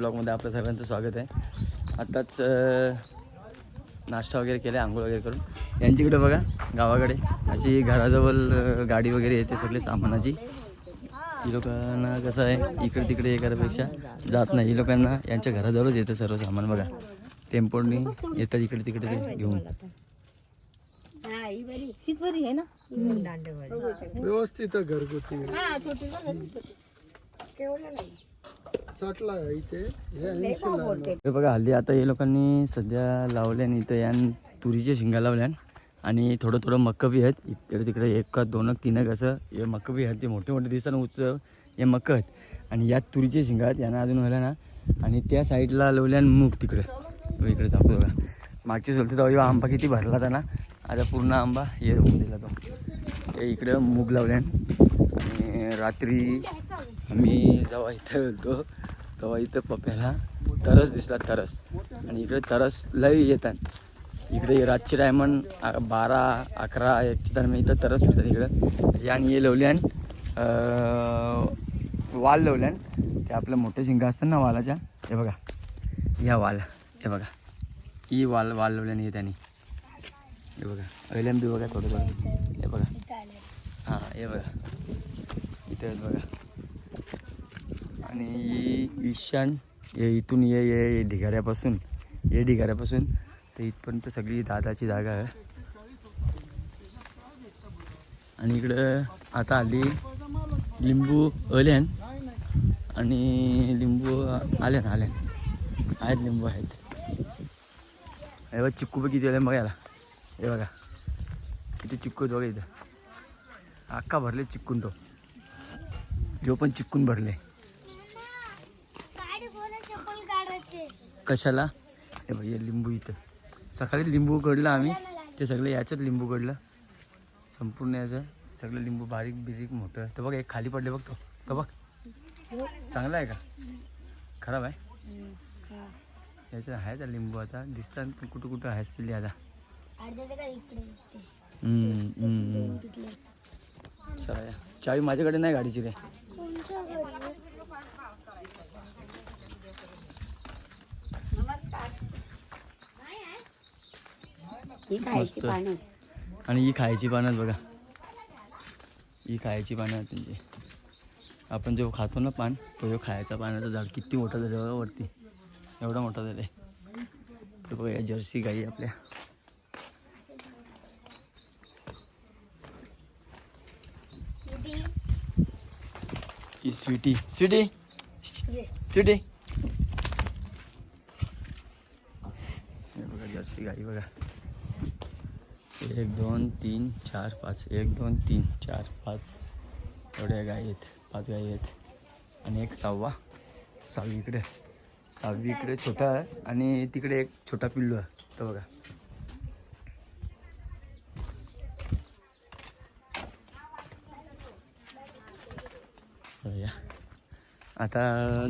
ब्लॉगमध्ये आपलं सर्वांचं स्वागत आहे. आत्ताच नाश्ता वगैरे केला आंघोळ वगैरे करून. यांच्याकडे बघा गावाकडे अशी घराजवळ गाडी वगैरे येते सगळे सामानाची. ही लोकांना कसं आहे इकडे तिकडे हे करापेक्षा जात नाही. ही लोकांना यांच्या घराजवळच येतं सर्व सामान बघा. टेम्पोनी येतात इकडे तिकडे ते घेऊन. हा ही व्यवस्थित घरगुती. हा बघ हल्ली आता हे लोकांनी सध्या लावल्यान इथं यान तुरीच्या शिंगा लावल्यान. आणि थोडं थोडं मक्क बी आहेत. इकडे तिकडे एक का दोन तीन असं हे मक्क बी आहेत. ते मोठे मोठे दिसतात ना उच हे मक्क आहेत. आणि यात तुरीचे शिंगा आहेत. यांना अजून व्हायला ना. आणि त्या साईडला लावल्यान मूग तिकडे. तो इकडे दाखवतो बघा. मागची सोलते तेव्हा आंबा किती भरला होता ना. आता पूर्ण आंबा हे होऊन दिला तो. हे इकडं मूग लावल्यान. रात्री आम्ही जेव्हा इथं होतो तेव्हा इथं पप्याला तरस दिसला तरस. आणि इकडे तरस लय येतात. इकडे रातचे टायमन बारा अकरा याच्या दरम्यान इथं तरस फिरतात इकडं. आणि हे लवल्यान वाल लवल्यान ते आपलं मोठे शिंगा असतात ना वालाच्या हे बघा. या वाल हे बघा. ही वाल वाल लावल्याने हे त्यांनी. हे बघा. पहिल्यान बी बघा थोडं थोडं. हे बघा. हां हे बघा. इथे आहेत बघा. आणि ईशान हे इथून ये ये ढिगाऱ्यापासून ये ढिगाऱ्यापासून. तर इथपर्यंत सगळी दादाची जागा आहे. आणि इकडं आता आली लिंबू अल्यान. आणि लिंबू आल्यान आल्यान आहेत लिंबू आहेत. हे बघा चिक्कू बघ किती आले बघायला. हे बघा किती चिक्कू आहेत बघा इथं. अख्खा भरले चिक्कून तो. जो पण चिक्कून भरले. कशाला? हे बघ हे लिंबू इथं. सकाळी लिंबू गडलं आम्ही. ते सगळं याच्यात लिंबू गडलं संपूर्ण याचं सगळं लिंबू बारीक बिरीक मोठं. तर बघ एक खाली पडले बघ तो. तो बघ. चांगला आहे का? खराब आहे? याचं आहे त्या लिंबू आता. दिसतात कुठं कुठं आहे असतील आता. चला या. चावी माझ्याकडे नाही गाडीची रे. ही खायची मस्त. पानं. आणि ही खायची पानं आहेत बघा. ही खायची पानं आहेत त्यांची. आपण जेव्हा खातो ना पान तो जो खायचा पानाचं झाड किती मोठा झालं बघा वरती. एवढा मोठा झालं ते बघा या जर्सी गाई आपल्या. ही स्वीटी स्वीटी स्वीटी बघा जर्सी गाई बघा. एक दोन तीन चार पाच. एक दोन तीन चार पाच. एवढ्या गाई आहेत. पाच गाई आहेत. आणि एक सहावा. सहावी इकडे. सहावी इकडे छोटा आहे आणि तिकडे एक छोटा पिल्लू आहे. तो बघा चला या. आता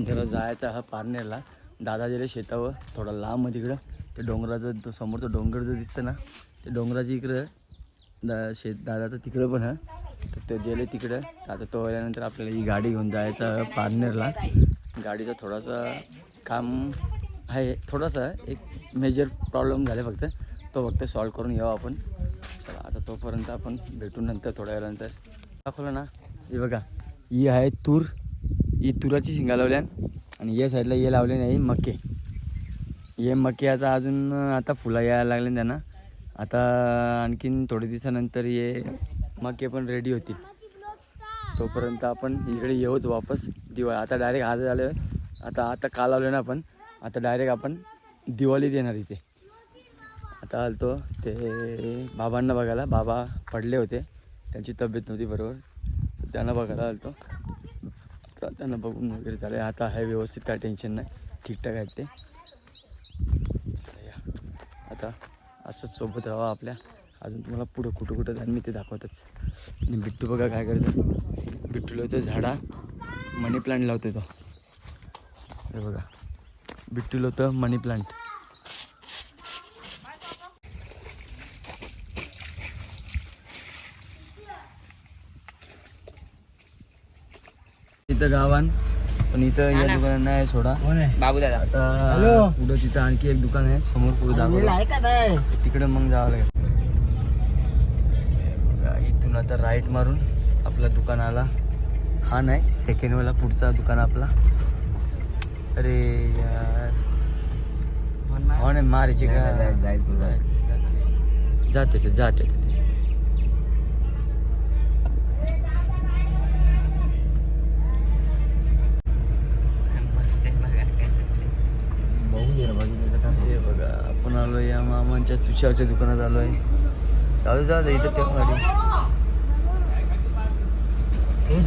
जरा जायचा हा पारनेरला. दादा गेले शेतावर थोडा लांब आहे तिकडं ते डोंगराचं तो समोरचं डोंगर जो दिसतं ना ते डोंगराच्या इकडं. दा शेत दादाचं तिकडं पण आहे. तर ते गेले तिकडं. आता तो आल्यानंतर आपल्याला ही गाडी घेऊन जायचं पारनेरला. गाडीचा थोडासा काम आहे. थोडासा एक मेजर प्रॉब्लेम झाले फक्त. तो फक्त सॉल्व करून यावं आपण. चला आता तोपर्यंत आपण भेटू नंतर थोड्या वेळानंतर. दाखवलं ना? हे बघा ही आहे तूर. ही तुराची शिंगा लावल्यान आणि या साईडला हे लावले नाही मके. हे मके आता अजून आता फुलं यायला लागले त्यांना. आता आणखीन थोडे दिवसानंतर हे मके पण रेडी होतील. तोपर्यंत आपण इकडे येऊच वापस दिवाळी आता डायरेक्ट आज झालं आता आता काल आलो ना आपण. आता डायरेक्ट आपण दिवाळी देणार इथे. आता आलतो ते बाबांना बघायला. बाबा पडले होते. त्यांची तब्येत नव्हती बरोबर. त्यांना बघायला आलतो. आता त्यांना बघून वगैरे झालं. आता आहे व्यवस्थित काय टेन्शन नाही. ठीकठाक आहेत ते. या. आता असंच सोबत राहा आपल्या. अजून तुम्हाला पुढं कुठं कुठं जाईल मी ते दाखवतच. आणि बिट्टू बघा काय करतो बिट्टू लावतो झाडा मनी प्लांट लावतो तो. हे बघा. बिट्टू लावतं मनी प्लांट इथं गावान. पण इथं या दुकानात नाही सोडा. बाबू दादा आता पुढं तिथं आणखी एक दुकान आहे. समोर पुढे दाखवलं. तिकडे मग जावं लागेल. इथून आता राईट मारून आपला दुकान आला. हा नाही सेकंड वाला पुढचा दुकान आपला. अरे यार. हो नाही मारायची का जाते ते जाते ते हे बघा आपण आलो या मामांच्या तुषारच्या दुकानात जाऊ दे, जाऊ दे इथं ते गाडी.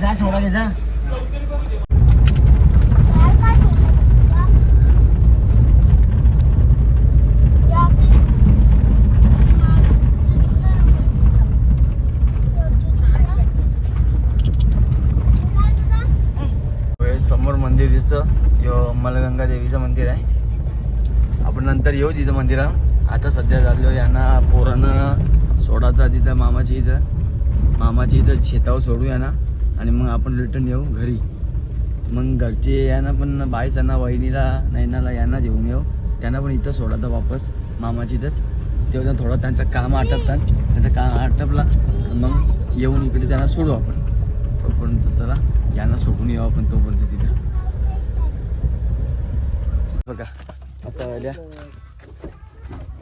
जा सोडा घे जा समोर मंदिर दिसतं. यो मलगंगा देवीचं मंदिर आहे. आपण नंतर येऊ तिथं मंदिरात. आता सध्या झालो यांना पोरानं सोडाचा तिथं मामाची इथं. मामाची इथं शेतावर सोडू यांना. आणि मग आपण रिटर्न येऊ घरी. मग घरचे यांना पण बाईसांना वहिनीला नैनाला यांना घेऊन येऊ. त्यांना पण इथं सोडायचं वापस. मामाची इथंच. तेव्हा थोडं त्यांचं काम आटपतात. त्यांचं काम आटपला. मग येऊन इकडे त्यांना सोडू आपण. तोपर्यंत चला यांना सोडून येऊ आपण तोपर्यंत तिथं. बघा. आता आल्या.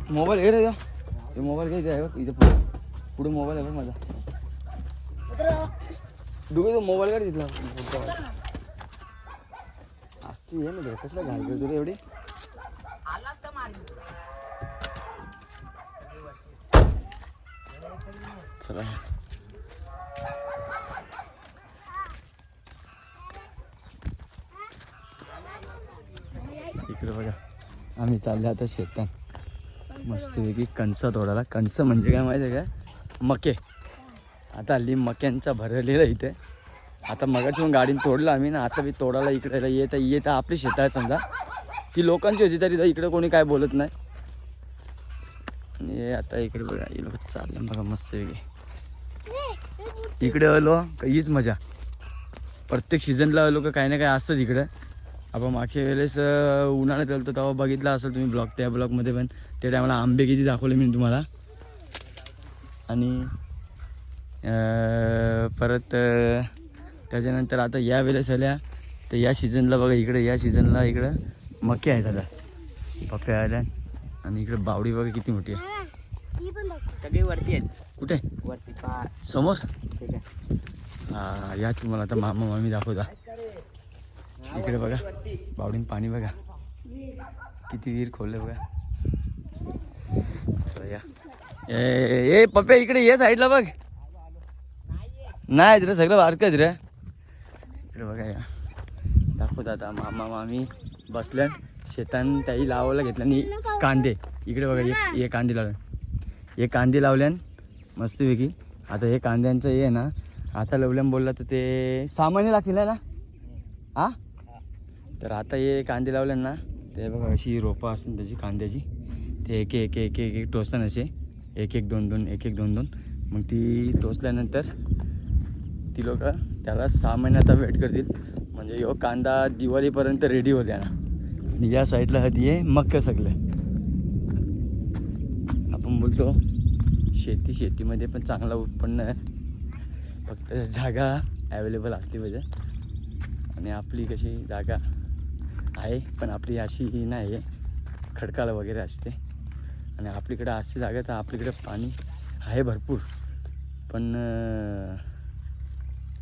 मोबाईल घे रे हे मोबाईल घे आहे बघ इथे पुढे. पुढे मोबाईल आहे बघ माझा. डुबे तो मोबाईल काढ तिथला पुढचा. असती आहे ना बरं कसला घाल करतो रे एवढी? चला. इकडे बघा आम्ही चालले आता शेतात मस्तपैकी कणसं तोडायला. कणसं म्हणजे काय माहिती आहे का? मके. आता हल्ली मक्यांचा भरलेला इथे. आता मगाशी पण गाडीने तोडलं आम्ही ना आता बी तोडायला इकडे येत येत आपली शेत आहे समजा. ती लोकांची होती तरी इकडे कोणी काय बोलत नाही. आणि आता इकडे बघा लोक चालले बघा मस्त इकडे आलो का हीच मजा. प्रत्येक सीझनला आलो का काही ना काही असतं इकडं. आपण मागच्या वेळेस उन्हाळ्यात गेलो तेव्हा बघितलं असेल तुम्ही ब्लॉग त्या ब्लॉगमध्ये पण. त्या टायमाला आंबे किती दाखवले मी तुम्हाला. आणि परत त्याच्यानंतर आता या वेळेस आल्या तर या सीझनला बघा इकडे या सीझनला इकडं मके आहेत आता. पप्प्या आल्या आणि इकडे बावडी बघा किती मोठी आहे. सगळे वरती आहेत. कुठे? वरती समोर? हा या तुम्हाला आता मामा मामी दाखवता. इकडे बघा बावडीन पाणी बघा. किती विहीर खोलले बघा. ए ए पप्पे इकडे ये साईडला बघ. नाही रे सगळं बारकच रे. इकडे बघा या. दाखवत आता मामा मामी बसल्या शेतान त्याही लावायला घेतलं आणि कांदे. इकडे बघा हे हे कांदे लावले. हे कांदे लावल्यान मस्तपैकी. आता हे कांद्यांचं हे आहे ना आता लवल्यान बोलला तर ते सामान्य लागतील ना? हा? तर आता हे कांदे लावल्यान ना ते बघा अशी रोपं असतील त्याची कांद्याची. ते एक एक एक एक एक टोचतात असे. एक एक दोन दोन एक एक दोन दोन. मग ती टोचल्यानंतर ती लोक त्याला सहा महिन्याचा वेट करतील. म्हणजे यो कांदा दिवाळीपर्यंत रेडी होत्या ना आणि या साईडला हती आहे मक्क सगळं. आपण बोलतो शेती शेतीमध्ये पण चांगलं उत्पन्न आहे. फक्त जागा ॲवेलेबल असली पाहिजे. आणि आपली कशी जागा आहे पण आपली अशी नाही आहे. खडकाला वगैरे असते. आणि आपलीकडे अशी जागा तर आपलीकडे पाणी आहे भरपूर. पण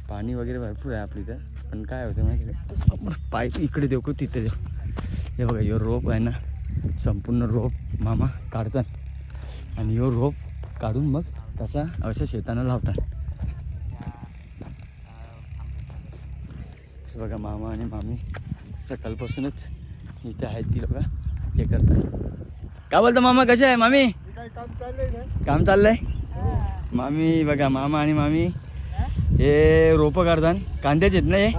पाणी वगैरे भरपूर आहे आपली इथं. पण काय होतं माहिती आहे का? समोर पाय इकडे देऊ का तिथे देऊ हे बघा यो रोप आहे ना संपूर्ण रोप मामा काढतात. आणि यो रोप काढून मग तसा अशा शेतानं लावतात. हे बघा मामा आणि मामी सकाळपासूनच इथे आहेत ती लोक. हे करतात. काय बोलता मामा कसे आहे? मामी? काय काम चाललंय मामी बघा मामा आणि मामी. हे? रोपं काढतात. कांद्याचे आहेत ना हे?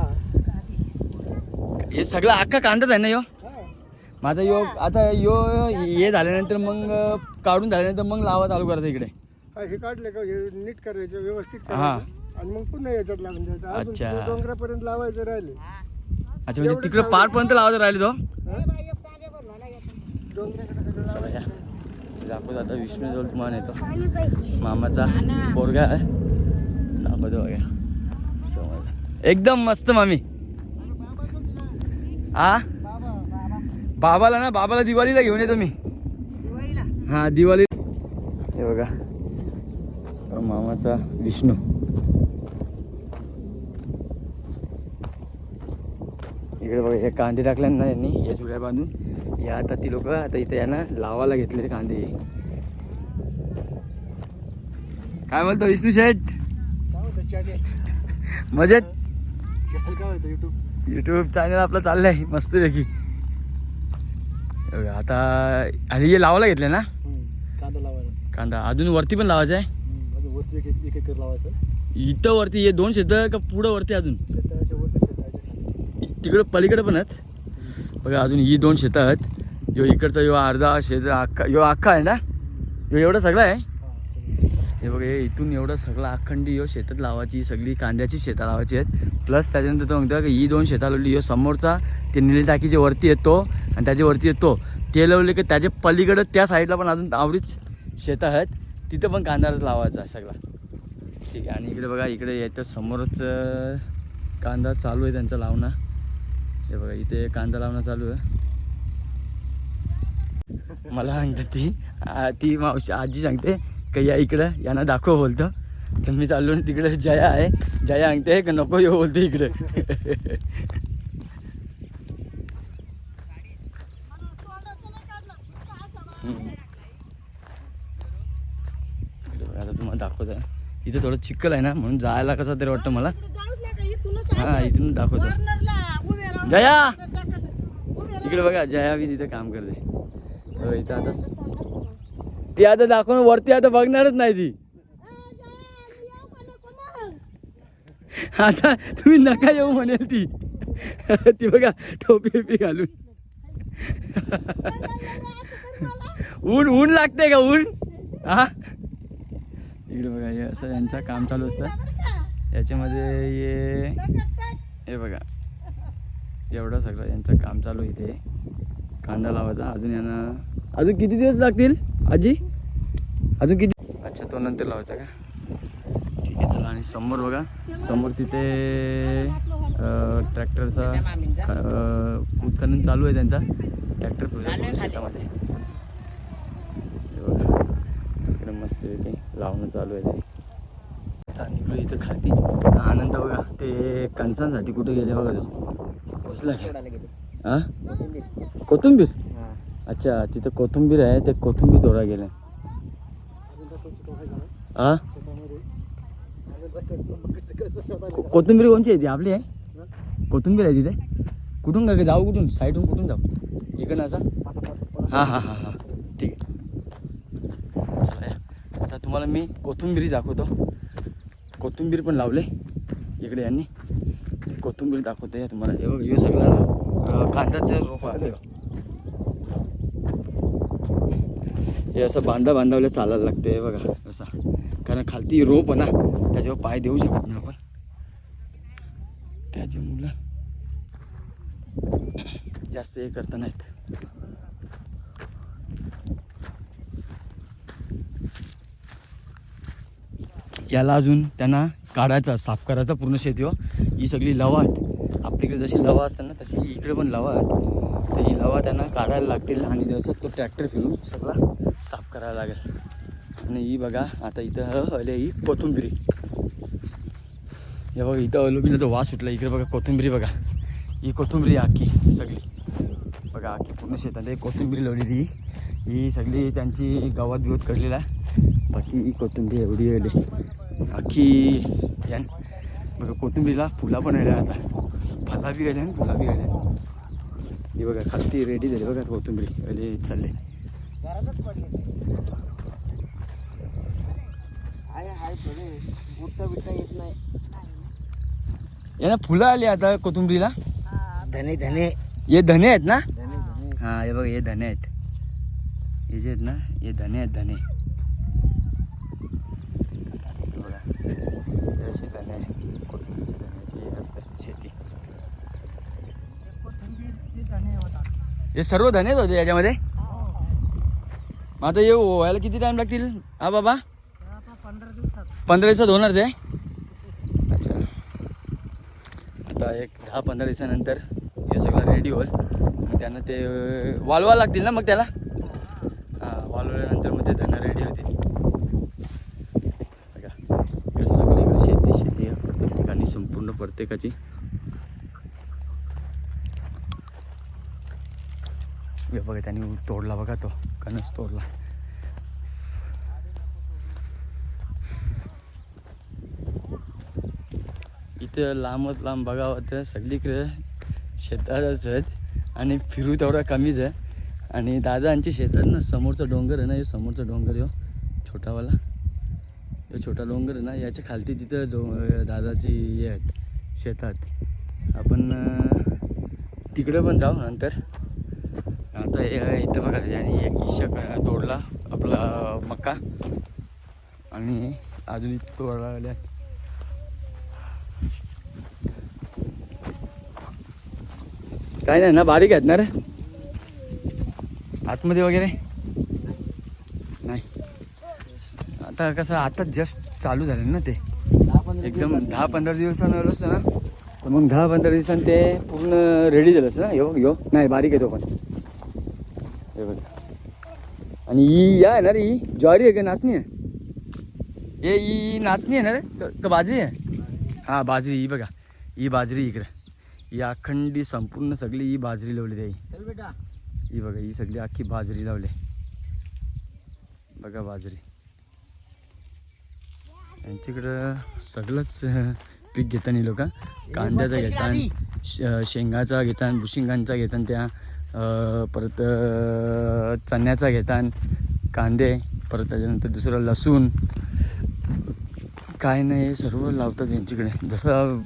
सगळं अख्खा कांदाच आहे ना यो? मग आता यो आता यो हे झाल्यानंतर मग काढून झाल्यानंतर मग लावा चालू करायचं इकडे. हा, काढले का? हे नीट करायचं व्यवस्थित हा. करायचं. आणि मग पुन्हा याच्यात लावून द्यायचं. अजून अच्छा. डोंगरापर्यंत लावायचं राहिले. अच्छा म्हणजे तिकडे पारपर्यंत लावायचं राहिले तो? चला या. दाखवतो आता विष्णू जवळ तुम्हाला येतो मामाचा पोरगा आहे. दाखवतो बघा. समोर एकदम मस्त मामी. आ? बाबाला ना बाबाला दिवाळीला घेऊन येतो मी. हा दिवाळी हे बघा. मामाचा विष्णू. इकडे बघा हे कांदे टाकले ना यांनी या जुड्या बांधून. या आता ती लोक आता इथे यांना लावायला घेतलेले कांदे. काय बोलतो विष्णू शेठ? काय होतं चॅट मजेत? काय होतं युट्यूब युट्यूब चॅनल आपलं चाललंय मस्तपैकी. हे बघा, आता आधी हे लावायला घेतले ना? कांदा लावायला कांदा अजून वरती पण लावायचं आहे? वरती एक एक- लावायचं इथं वरती हे दोन शेतं का पुढं वरती अजून? तिकडं पलीकडे पण आहेत? बघा अजून ही दोन शेतं आहेत. यो इकडचा यो अर्धा शेत अख्खा यो अख्खा आहे ना? यो एवढं सगळं आहे? हे बघा हे इथून एवढं सगळं अखंडी यो शेतात लावायची सगळी कांद्याची शेतं लावायची आहेत. प्लस त्याच्यानंतर तो म्हणतो की ही दोन शेतं लावली यो समोरचा ते निळे टाकीचे वरती येतो आणि त्याच्यावरती येतो. ते लावले की त्याच्या पलीकडं त्या साईडला पण अजून आवरीच शेतं आहेत. तिथं पण कांदाच लावायचा आहे सगळा. ठीक आहे आणि इकडे बघा इकडे येतं समोरच कांदा चालू आहे त्यांचा लावणं. हे बघा इथे कांदा लावणं चालू आहे. मला सांगते ती ती मावशी आजी सांगते का या इकडं यांना दाखव बोलतं. तर मी चाललो तिकडे जया आहे. जया सांगते का नको येऊ बोलते इकडे. आता तुम्हाला दाखवत आहे इथं थोडं चिखल आहे ना म्हणून जायला कसं तरी वाटतं मला. हा इथून दाखवतो जया! इकडे बघा जया बी तिथे काम करते. इथं आता ती आता दाखवून वरती आता बघणारच नाही ती. आता तुम्ही नका येऊ म्हणेल ती. ती बघा टोपी बिपी घालून. ऊन ऊन लागते का ऊन? हा इकडे बघा हे असं यांचं काम चालू असतं. याच्यामध्ये ये हे बघा. एवढं सगळं यांचं काम चालू आहे इथे. कांदा लावायचा. अजून यांना अजून किती दिवस लागतील? आजी? अजून किती अच्छा तो नंतर लावायचा का? ठीक आहे चला. आणि समोर बघा. समोर तिथे ट्रॅक्टरचा उत्खनन चालू आहे त्यांचा. ट्रॅक्टर शेतामध्ये. हे बघा. तिकडे मस्त लावणं चालू आहे ते. आता निघलो इथं खाती. आनंद बघा ते कणसांसाठी कुठे गेले बघा तो दिसला का? हा? कोथिंबीर? अच्छा तिथं कोथिंबीर आहे ते कोथिंबीर जोडा गेले अजून आहे हा? कोथिंबीर कोणची आहे ती? आपली आहे? कोथिंबीर आहे तिथे? कुठून का जाऊ कुठून? साईडून कुठून जाऊ? इकडं असा हां हां हां हां. ठीक आहे. चला या. आता तुम्हाला मी कोथिंबीरी दाखवतो. कोथिंबीर पण लावले इकडे यांनी. कोथिंबीर दाखवतो या तुम्हाला. हे बघ हे सगळं कांद्याचं रोप आले हे असं बांधा बांधावलं चालायला लागते हे बघा असं. कारण खालती रोप आहे ना त्याच्यावर पाय देऊ शकत नाही आपण. त्याच्या मुलं जास्त हे करता नाहीत. याला अजून त्यांना काढायचा साफ करायचा पूर्ण शेती हो. ही सगळी लवा आपल्याकडे जशी लवा असतात ना तशी इकडे पण लवा आहेत. तर ही लवा त्यांना काढायला लागतील आणि दिवसात तो ट्रॅक्टर फिरून सगळा साफ करायला लागेल. आणि ही बघा आता इथं हो, आले ही कोथिंबिरी. हे बघा इथं अलोबीला तो वास सुटला. इकडे बघा कोथिंबिरी बघा. ही कोथिंबिरी आखी सगळी. बघा आखी पूर्ण शेतात एक कोथिंबिरी लावलेली ही. सगळी त्यांची गावात बिवत काढलेला आहे. बाकी ही कोथिंबीर एवढी आली. आखी यान बघा कोथिंबीरीला फुला पण आल्या आता. फला बी गेल्या फुला बी गेल्या ही बघा खालती रेडी झाली बघा कोथिंबीरी. अले चालले. यांना फुलं आली आता कोथिंबीरीला? धने धने. हे धने आहेत ना? हां हे बघ हे धने आहेत. हे जे आहेत ना हे धने आहेत धने हे बघा हे असे धने आहे कोथिंबीरचे धने हे असते शेती हे सर्व धनेच होते याच्यामध्ये? मग आता ये व्हायला किती टाइम लागतील? हा बाबा? पंधरा दिवसात. होणार ते? अच्छा. आता एक दहा पंधरा दिवसानंतर हे सगळं रेडी होईल. मग त्यांना ते वाळवायला लागतील ना मग त्याला? हां. वाळवल्यानंतर मग ते धनं रेडी होतील. बघा. सगळीकडे शेती शेती प्रत्येक ठिकाणी संपूर्ण प्रत्येकाची. बघा त्यांनी तोडला बघा तो कणस तोडला. इथं लांबच लांब बघावं तर सगळीकडे शेतातच आहेत आणि फिरू तेवढा कमीच आहे. आणि दादांची शेतात ना समोरचा डोंगर आहे ना हे समोरचा डोंगर आहे हो, छोटावाला. हे छोटा डोंगर आहे ना याच्या खालती तिथं डो दादाची हे आहेत शेतात. आपण तिकडं तिकडे पण जाऊ नंतर. आता इथं बघा याने एक इशा तोडला आपला मका आणि अजून इथं तोडला गेल्या काय नाही ना बारीक आहेत ना रे? आतमध्ये वगैरे? नाही. आता कसं आता जस्ट चालू झाले ना ते. एकदम दहा पंधरा दिवसानं आलो असतं ना. तर मग दहा पंधरा दिवसांनी ते पूर्ण रेडी झालं असतं ना? यो यो. नाही बारीक आहे तो पण. हे बघा. आणि ही या आहे ना रे ही ज्वारी आहे का नाचणी आहे? हे ही नाचणी आहे ना रे का- बाजरी आहे? हां बाजरी ही बघा. ही बाजरी इकडे. ही अखंडी संपूर्ण सगळी ही बाजरी लावली त्याही ही बघा ही सगळी अख्खी बाजरी लावली. बघा बाजरी. यांच्याकडं सगळंच पीक घेताना लोक. कांद्याचा घेतात शेंगाचा घेतात भुशिंगांचा घेतात त्या परत चण्याचा घेतात कांदे परत त्याच्यानंतर दुसरं लसूण. काय नाही हे सर्व लावतात यांच्याकडे. जसं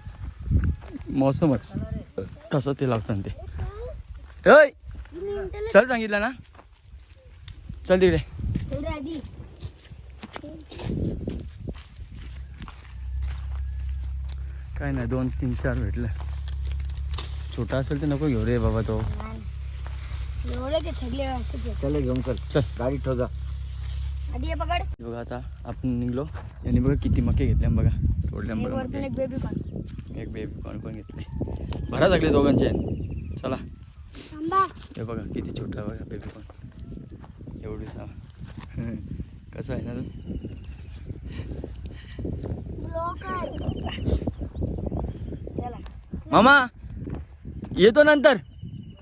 मौसमच तसं ते लावतात ते. ऐ चल सांगितलं ना? चल तिकडे. काय नाही दोन तीन चार भेटलं. छोटा असेल तर नको घेऊ रे बाबा तो एवढे ते सगळे असंच आहेत. चल घेऊन चल. चल गाडी ठेव जा. आधी हे बघा आता आपण निघलो. यांनी बघा किती मके घेतल्या बघा. तोडल्या एक बघा एक बेबी कॉर्न एक बेबी कॉर्न पण घेतले? भरा लागले दोघांचे. चला. हे बघा किती छोटा बघा बेबी कॉर्न एवढी सा कसं आहे ना तो? मामा येतो नंतर.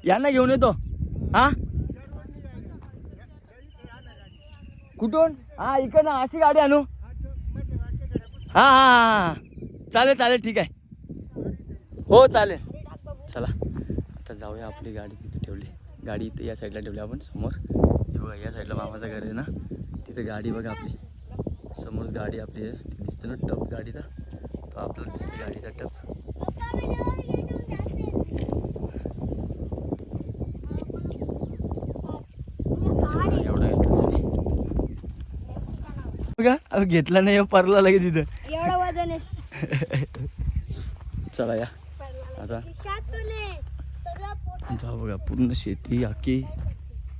यांना घेऊन येतो. हा? कुठून? हा इकडं ना अशी गाडी आणू. हा हा हा चालेल चालेल ठीक आहे. हो चालेल. चला. आता जाऊया आपली गाडी तिथे ठेवली. गाडी इथे या साईडला ठेवली आपण समोर. हे बघा या साईडला मामाचं घर आहे ना. तिथे गाडी बघा आपली. समोरच गाडी आपली आहे. दिसते ना टप गाडीचा तो आपल्याला दिसते गाडीचा टप एवढा घेतला त्याने. अहो, घेतला नाही परला लगेच तिथं एवढं वजन आहे. चला या. आता जाऊ बघा पूर्ण शेती अख्खी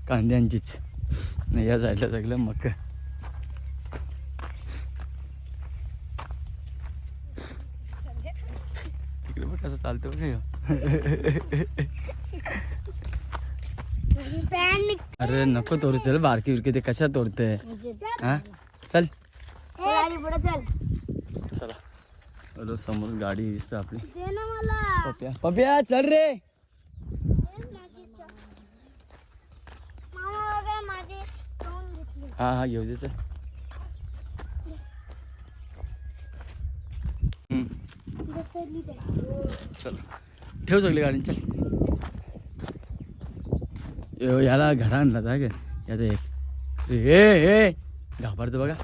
कांद्यांचीच. नाही या साईडला सगळं मका तिकडे बघ कसं चालतं बघ अरे नको तोडू चल बारकी बिरकी ते कशा तोडते हा? चल. चल चला. हॅलो समोर गाडी दिसतं आपली. दे ना मला. पप्या. पप्या चल रे. मामा बघा माझे दोन घेतले हा हा घेऊ दे चल. चल. ठेव सगळी गाडी चल. यो, याला घरा आणला ग. याचा एक. ए ए घाबरतो बघा।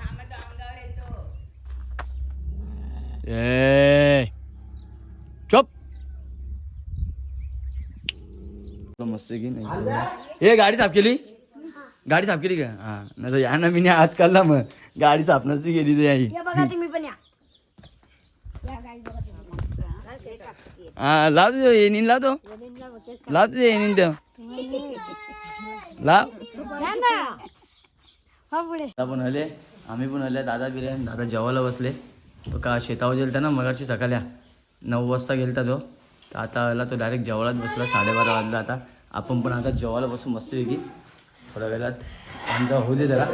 ए चुप। मस्त की नाही। ए गाडी साफ केली? गाडी साफ केली का हा नाही तर या ना मी आज काढला मग गाडी साफ नसती केली तर याही। या बघा तुम्ही पण या। या गाडी बघा तुम्ही. हा लावतो येणीन लावतो वजनला बघते. लावतो येणीन ते ला घ्या ना हा पुढे. दादा पण आले आम्ही पण आले दादा बिर्याणी दादा जेवायला बसले. तो का शेतावर गेलता ना मगाशी सकाळी नऊ वाजता गेलता तो. तर आता आला तो डायरेक्ट जेवायलाच बसला. साडेबारा वाजला आता. आपण पण आता जेवायला बसू मस्तपैकी थोड्या वेळात आमचा होऊ दे जरा.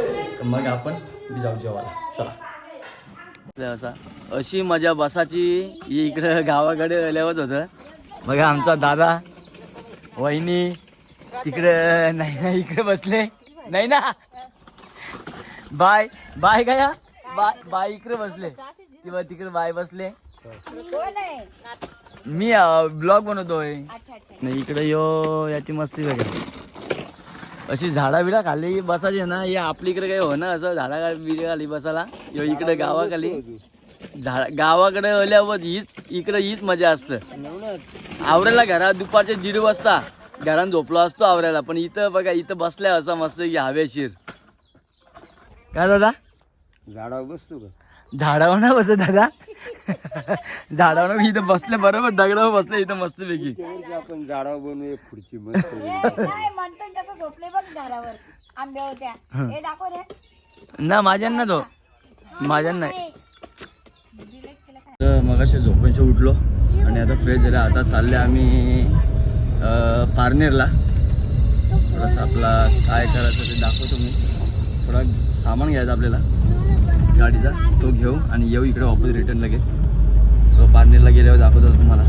मग आपण जाऊ जेवायला. चला. असा अशी मजा बसाची इकडं गावाकडे आल्यावर होतं. बघा आमचा दादा वहिनी तिकडे नाही ना इकडे बसले. नाही ना? बाय बाय गया. बाय बाय इकडे बसले. किंवा तिकडे बाय बसले. मी ब्लॉग बनवतोय. नाही इकडे यो याची मस्ती बघा. अशी झाडा बिडा खाली बसायची ना हे आपल्या इकडे काही हो ना असं झाडा बिडा खाली बसायला. यो इकडे गावाखाली. झाड गावाकडे आल्यावर हीच इकडे हीच मजा असतं. आवरायला घरात दुपारचे दीड वाजता घरात झोपलो असतो आवरायला पण इथं बघा इथं बसल्या असं मस्त की हवेशीर. काय दादा? झाडावर बसतो का? झाडावर ना बसत दादा. झाडावर इथं बसले बरोबर दगडावर बसले इथं मस्त पैकी आपण झाडावर बनवू एक खुर्ची मस्त नाही म्हणतो कसं झोपले बघ झाडावर. आंब्या होत्या. हे. दाखव रे. ना माझ्यांना तो. माझ्यांना नाही. तर मग असे झोपेचे उठलो आणि आता फ्रेश झालं. आता चालले आम्ही अं, पारनेरला. थोडंसं आपला काय करायचं ते दाखवतो मी. थोडा सामान घ्यायचं आपल्याला. गाडीचा. तो घेऊ आणि येऊ इकडे ऑपोजिट रिटर्न लगेच. सो पार्नेरला गेल्यावर दाखवतो तुम्हाला.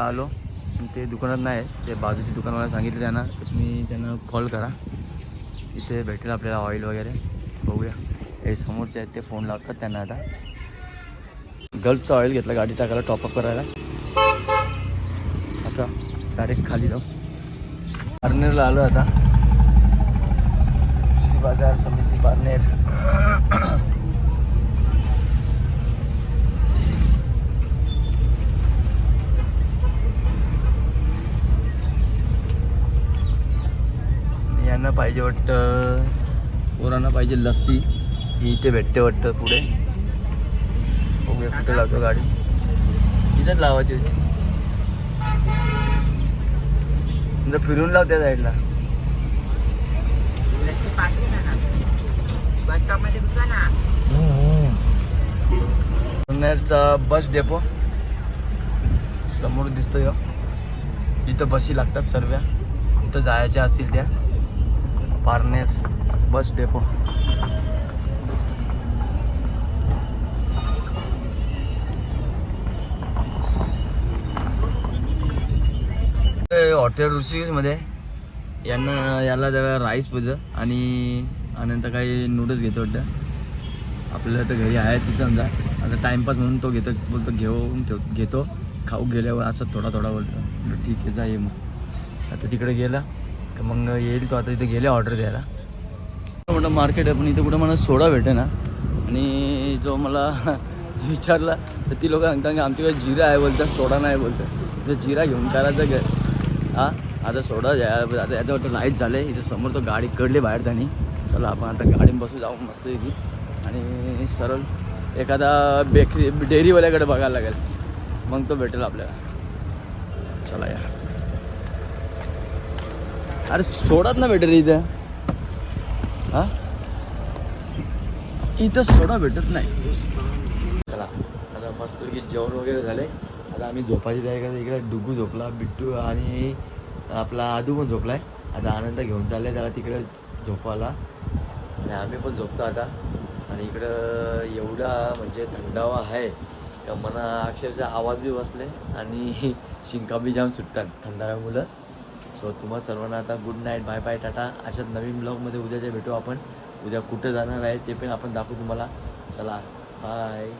आलो. ते दुकानात नाही ते बाजूची दुकानवाला सांगितलं त्यांना तर तुम्ही त्यांना कॉल करा. इथे भेटेल आपल्याला ऑइल वगैरे. बघूया. हे समोरचे आहेत ते फोन लागतात त्यांना आता. गल्फचं ऑइल घेतलं गाडी टाकायला टॉपअप करायला. आता डायरेक्ट खाली जाऊ. पारनेरला आलो आता. कृषी बाजार समिती पारनेर यांना पाहिजे वाटतं. पोरांना पाहिजे लस्सी. ही इथे भेटते वाटतं पुढे. बघूया कुठे लावतो गाडी. तिथंच लावायची होती. फिरून लाव त्या साईडला. पुण्याचा बस डेपो. समोर दिसतोय. इथं बसी लागतात सर्व. कुठं जायच्या असतील त्या. Parner bus depot. हॉटेल ऋषिकेशमध्ये यांना याला जरा राईस पाहिजे आणि अनंतर काही नूडल्स घेतो वाटतं. आपल्याला तर घरी आहे तिथं समजा. आता टाइमपास म्हणून तो घेतो बोलतो घेऊन ठेव घेतो. खाऊ गेल्यावर असं थोडा थोडा बोलतो. ठीक आहे जा ये मग. आता तिकडे गेला. तर मग येईल तो आता इथे गेले ऑर्डर द्यायला. मोठं मार्केट आहे पण इथे कुठं मला सोडा भेटे ना. आणि जो मला विचारला तर ती लोक सांगतात की आमच्याकडे जिरा आहे बोलतात सोडा नाही बोलतात. तर जिरा घेऊन करायचं काय? हा आता सोडा आता याच्यावर लाइट झाले इथे समोर तो गाडी कडली बाहेर त्यांनी. चला आपण आता गाडीत बसू जाऊ मस्त की आणि सरळ एखादा बेकरी डेअरीवाल्याकडे बघायला लागेल. मग तो भेटेल आपल्याला. चला या. अरे सोडत ना भेटेल इथं. हा? इथं सोडा भेटत नाही. चला आता मस्त की जेवण वगैरे झाले. आता आम्ही झोपायची तयारी करतो इकडे डुगू झोपला बिट्टू आणि आपला आदू पण झोपलाय. आता आनंद घेऊन चाललाय त्याला तिकडे झोपायला. आणि आम्ही पण झोपतो आता. आणि इकडं एवढा म्हणजे थंडावा आहे का मना अक्षरशः आवाज बी बसले आणि शिंका बी जाम सुटतात थंडाव्यामुळं. सो तुम्हा सर्वांना आता good night bye bye tata. अशाच नवीन ब्लॉगमध्ये उद्याच्या भेटू आपण. उद्या कुठं जाणार आहे ते पण आपण दाखवू तुम्हाला. चला बाय